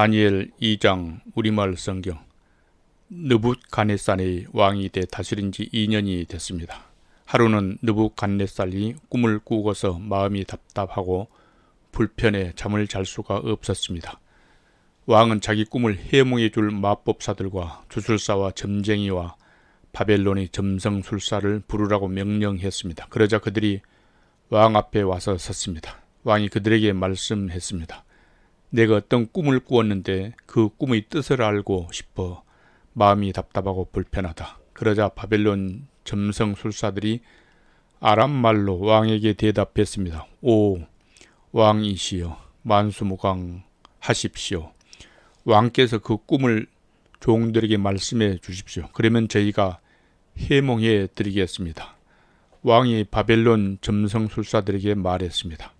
다니엘 2장 우리말 성경 느붓갓네살의 왕이 돼 다스린 지 2년이 됐습니다. 하루는 느붓갓네살이 꿈을 꾸고서 마음이 답답하고 불편해 잠을 잘 수가 없었습니다. 왕은 자기 꿈을 해몽해 줄 마법사들과 주술사와 점쟁이와 바벨론의 점성술사를 부르라고 명령했습니다. 그러자 그들이 왕 앞에 와서 섰습니다. 왕이 그들에게 말씀했습니다. 내가 어떤 꿈을 꾸었는데 그 꿈의 뜻을 알고 싶어 마음이 답답하고 불편하다. 그러자 바벨론 점성 술사들이 아람 말로 왕에게 대답했습니다. 오 왕이시여 만수무강 하십시오. 왕께서 그 꿈을 종들에게 말씀해 주십시오. 그러면 저희가 해몽해 드리겠습니다. 왕이 바벨론 점성술사들에게 말했습니다.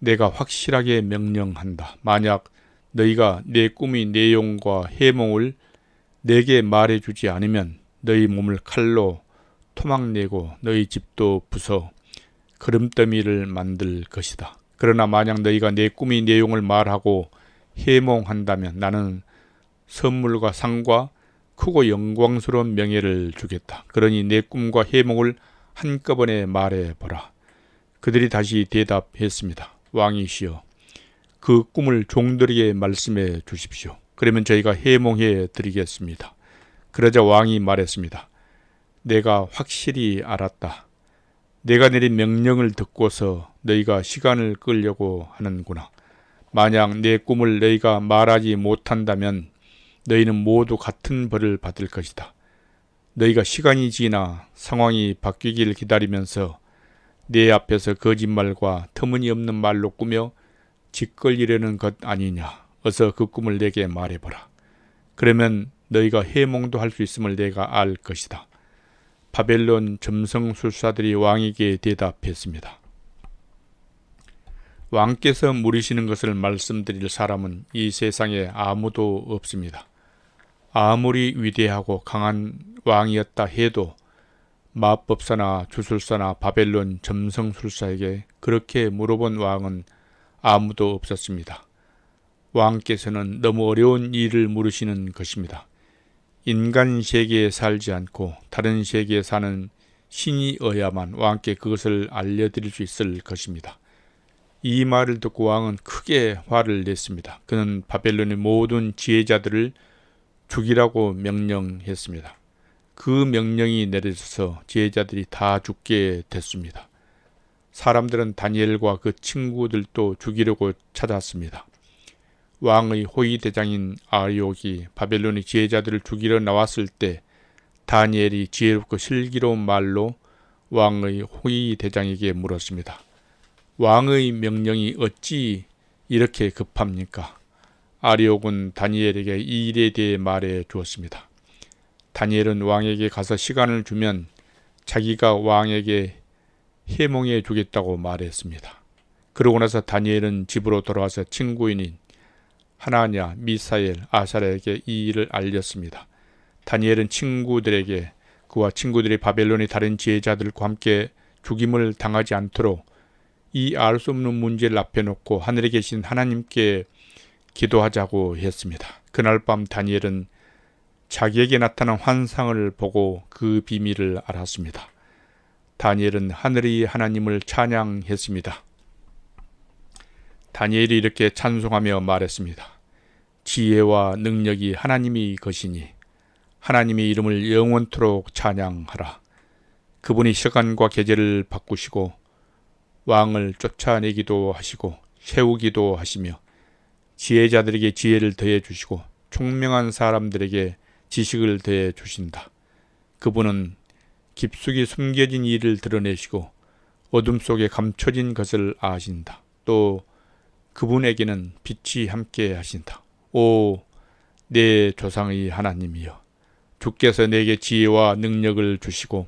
내가 확실하게 명령한다. 만약 너희가 내 꿈의 내용과 해몽을 내게 말해주지 않으면 너희 몸을 칼로 토막내고 너희 집도 부숴 그름더미를 만들 것이다. 그러나 만약 너희가 내 꿈의 내용을 말하고 해몽한다면 나는 선물과 상과 크고 영광스러운 명예를 주겠다. 그러니 내 꿈과 해몽을 한꺼번에 말해보라. 그들이 다시 대답했습니다. 왕이시여, 그 꿈을 종들에게 말씀해 주십시오. 그러면 저희가 해몽해 드리겠습니다. 그러자 왕이 말했습니다. 내가 확실히 알았다. 내가 내린 명령을 듣고서 너희가 시간을 끌려고 하는구나. 만약 내 꿈을 너희가 말하지 못한다면 너희는 모두 같은 벌을 받을 것이다. 너희가 시간이 지나 상황이 바뀌길 기다리면서 내 앞에서 거짓말과 터무니없는 말로 꾸며 짓걸리려는 것 아니냐. 어서 그 꿈을 내게 말해보라. 그러면 너희가 해몽도 할 수 있음을 내가 알 것이다. 바벨론 점성술사들이 왕에게 대답했습니다. 왕께서 물으시는 것을 말씀드릴 사람은 이 세상에 아무도 없습니다. 아무리 위대하고 강한 왕이었다 해도 마법사나 주술사나 바벨론 점성술사에게 그렇게 물어본 왕은 아무도 없었습니다. 왕께서는 너무 어려운 일을 물으시는 것입니다. 인간 세계에 살지 않고 다른 세계에 사는 신이어야만 왕께 그것을 알려드릴 수 있을 것입니다. 이 말을 듣고 왕은 크게 화를 냈습니다. 그는 바벨론의 모든 지혜자들을 죽이라고 명령했습니다. 그 명령이 내려져서 지혜자들이 다 죽게 됐습니다. 사람들은 다니엘과 그 친구들도 죽이려고 찾았습니다. 왕의 호위 대장인 아리옥이 바벨론의 지혜자들을 죽이러 나왔을 때 다니엘이 지혜롭고 슬기로운 말로 왕의 호위 대장에게 물었습니다. 왕의 명령이 어찌 이렇게 급합니까? 아리옥은 다니엘에게 이 일에 대해 말해 주었습니다. 다니엘은 왕에게 가서 시간을 주면 자기가 왕에게 해몽해 주겠다고 말했습니다. 그러고 나서 다니엘은 집으로 돌아와서 친구인인 하나냐, 미사엘, 아사라에게 이 일을 알렸습니다. 다니엘은 친구들에게 그와 친구들이 바벨론의 다른 지혜자들과 함께 죽임을 당하지 않도록 이 알 수 없는 문제를 앞에 놓고 하늘에 계신 하나님께 기도하자고 했습니다. 그날 밤 다니엘은 자기에게 나타난 환상을 보고 그 비밀을 알았습니다. 다니엘은 하늘의 하나님을 찬양했습니다. 다니엘이 이렇게 찬송하며 말했습니다. 지혜와 능력이 하나님이 것이니 하나님의 이름을 영원토록 찬양하라. 그분이 시간과 계절을 바꾸시고 왕을 쫓아내기도 하시고 세우기도 하시며 지혜자들에게 지혜를 더해 주시고 총명한 사람들에게 지식을 더해 주신다. 그분은 깊숙이 숨겨진 일을 드러내시고 어둠 속에 감춰진 것을 아신다. 또 그분에게는 빛이 함께 하신다. 오, 내 조상의 하나님이여. 주께서 내게 지혜와 능력을 주시고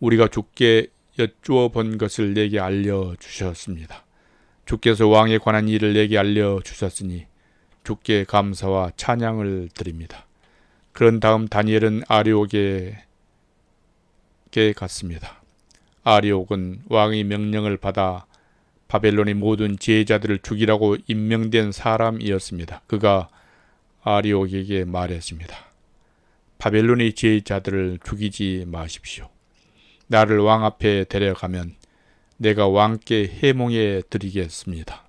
우리가 주께 여쭈어 본 것을 내게 알려 주셨습니다. 주께서 왕에 관한 일을 내게 알려 주셨으니 주께 감사와 찬양을 드립니다. 그런 다음 다니엘은 아리옥에게 갔습니다. 아리옥은 왕의 명령을 받아 바벨론의 모든 지혜자들을 죽이라고 임명된 사람이었습니다. 그가 아리옥에게 말했습니다. 바벨론의 제자들을 죽이지 마십시오. 나를 왕 앞에 데려가면 내가 왕께 해몽해 드리겠습니다.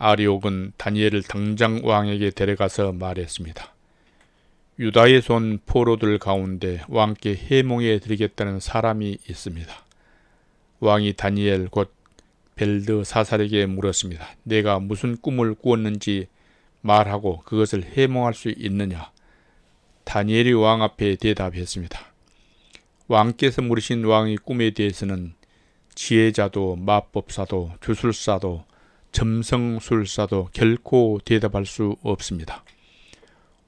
아리옥은 다니엘을 당장 왕에게 데려가서 말했습니다. 유다에서 온 포로들 가운데 왕께 해몽해 드리겠다는 사람이 있습니다. 왕이 다니엘 곧 벨드 사살에게 물었습니다. 내가 무슨 꿈을 꾸었는지 말하고 그것을 해몽할 수 있느냐? 다니엘이 왕 앞에 대답했습니다. 왕께서 물으신 왕의 꿈에 대해서는 지혜자도 마법사도 주술사도 점성술사도 결코 대답할 수 없습니다.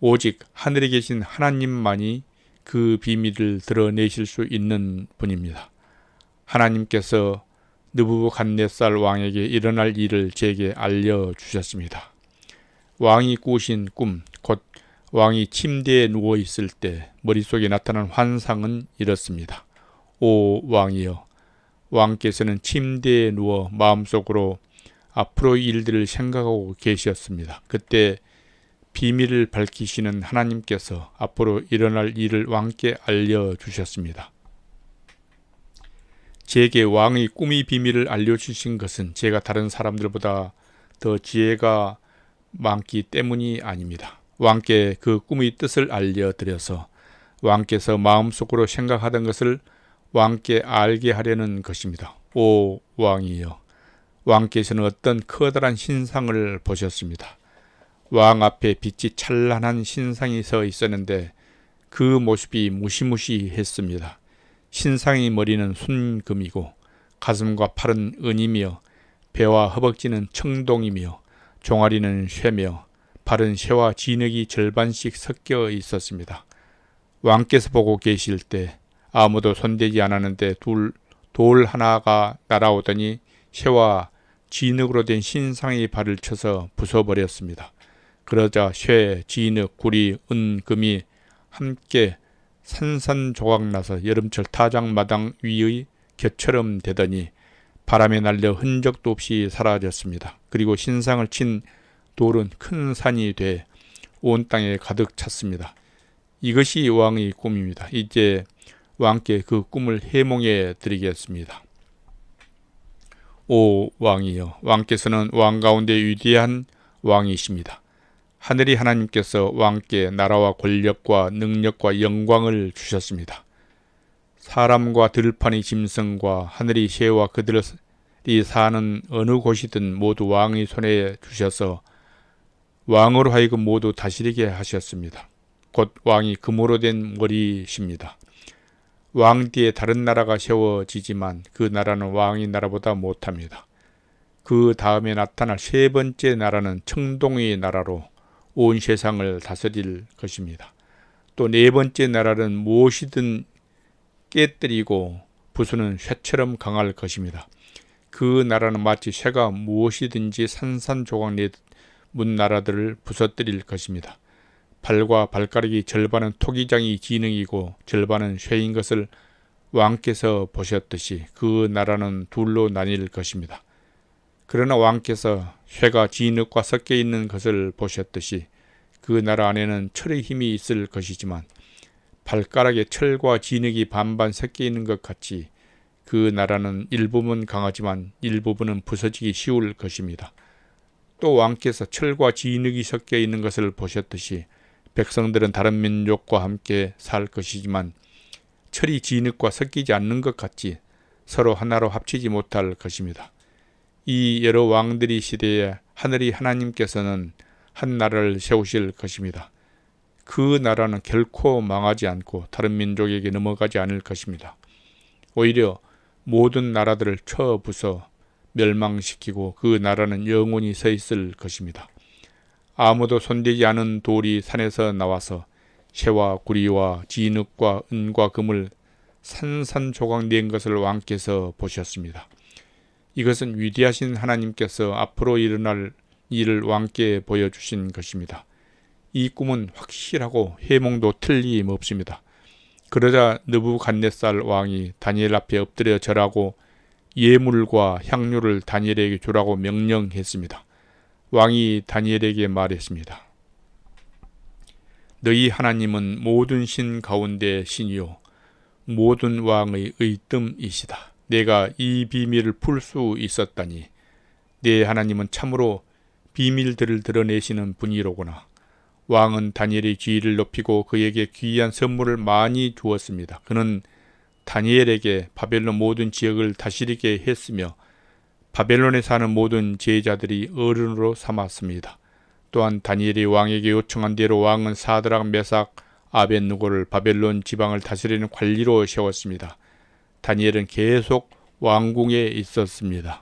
오직 하늘에 계신 하나님만이 그 비밀을 드러내실 수 있는 분입니다. 하나님께서 느부갓네살 왕에게 일어날 일을 제게 알려 주셨습니다. 왕이 꾸신 꿈, 곧 왕이 침대에 누워 있을 때 머릿속에 나타난 환상은 이렇습니다. 오 왕이여, 왕께서는 침대에 누워 마음속으로 앞으로 일들을 생각하고 계셨습니다. 그때 비밀을 밝히시는 하나님께서 앞으로 일어날 일을 왕께 알려주셨습니다. 제게 왕의 꿈의 비밀을 알려주신 것은 제가 다른 사람들보다 더 지혜가 많기 때문이 아닙니다. 왕께 그 꿈의 뜻을 알려드려서 왕께서 마음속으로 생각하던 것을 왕께 알게 하려는 것입니다. 오 왕이여 왕께서는 어떤 커다란 신상을 보셨습니다. 왕 앞에 빛이 찬란한 신상이 서 있었는데 그 모습이 무시무시했습니다. 신상의 머리는 순금이고 가슴과 팔은 은이며 배와 허벅지는 청동이며 종아리는 쇠며 발은 쇠와 진흙이 절반씩 섞여 있었습니다. 왕께서 보고 계실 때 아무도 손대지 않았는데 둘, 돌 하나가 날아오더니 쇠와 진흙으로 된 신상의 발을 쳐서 부숴버렸습니다. 그러자 쇠, 진흙, 구리, 은, 금이 함께 산산조각 나서 여름철 타작마당 위의 곁처럼 되더니 바람에 날려 흔적도 없이 사라졌습니다. 그리고 신상을 친 돌은 큰 산이 돼 온 땅에 가득 찼습니다. 이것이 왕의 꿈입니다. 이제 왕께 그 꿈을 해몽해 드리겠습니다. 오 왕이여 왕께서는 왕 가운데 위대한 왕이십니다. 하늘이 하나님께서 왕께 나라와 권력과 능력과 영광을 주셨습니다. 사람과 들판의 짐승과 하늘의 새와 그들이 사는 어느 곳이든 모두 왕의 손에 주셔서 왕으로 하여금 모두 다스리게 하셨습니다. 곧 왕이 금으로 된 머리십니다. 왕 뒤에 다른 나라가 세워지지만 그 나라는 왕의 나라보다 못합니다. 그 다음에 나타날 세 번째 나라는 청동의 나라로 온 세상을 다스릴 것입니다. 또 네 번째 나라는 무엇이든 깨뜨리고 부수는 쇠처럼 강할 것입니다. 그 나라는 마치 쇠가 무엇이든지 산산조각 내듯 문 나라들을 부서뜨릴 것입니다. 발과 발가락이 절반은 토기장이 지능이고 절반은 쇠인 것을 왕께서 보셨듯이 그 나라는 둘로 나뉠 것입니다. 그러나 왕께서 쇠가 진흙과 섞여 있는 것을 보셨듯이 그 나라 안에는 철의 힘이 있을 것이지만 발가락에 철과 진흙이 반반 섞여 있는 것 같이 그 나라는 일부분 강하지만 일부분은 부서지기 쉬울 것입니다. 또 왕께서 철과 진흙이 섞여 있는 것을 보셨듯이 백성들은 다른 민족과 함께 살 것이지만 철이 진흙과 섞이지 않는 것 같이 서로 하나로 합치지 못할 것입니다. 이 여러 왕들이 시대에 하늘이 하나님께서는 한 나라를 세우실 것입니다. 그 나라는 결코 망하지 않고 다른 민족에게 넘어가지 않을 것입니다. 오히려 모든 나라들을 쳐부숴 멸망시키고 그 나라는 영원히 서 있을 것입니다. 아무도 손대지 않은 돌이 산에서 나와서 쇠와 구리와 진흙과 은과 금을 산산조각 낸 것을 왕께서 보셨습니다. 이것은 위대하신 하나님께서 앞으로 일어날 일을 왕께 보여주신 것입니다. 이 꿈은 확실하고 해몽도 틀림없습니다. 그러자 느부갓네살 왕이 다니엘 앞에 엎드려 절하고 예물과 향료를 다니엘에게 주라고 명령했습니다. 왕이 다니엘에게 말했습니다. 너희 하나님은 모든 신 가운데 신이요 모든 왕의 의뜸이시다. 내가 이 비밀을 풀 수 있었다니 내 하나님은 참으로 비밀들을 드러내시는 분이로구나. 왕은 다니엘의 지위를 높이고 그에게 귀한 선물을 많이 주었습니다. 그는 다니엘에게 바벨론 모든 지역을 다스리게 했으며 바벨론에 사는 모든 제자들이 어른으로 삼았습니다. 또한 다니엘이 왕에게 요청한 대로 왕은 사드락 메삭 아벤누고를 바벨론 지방을 다스리는 관리로 세웠습니다. 다니엘은 계속 왕궁에 있었습니다.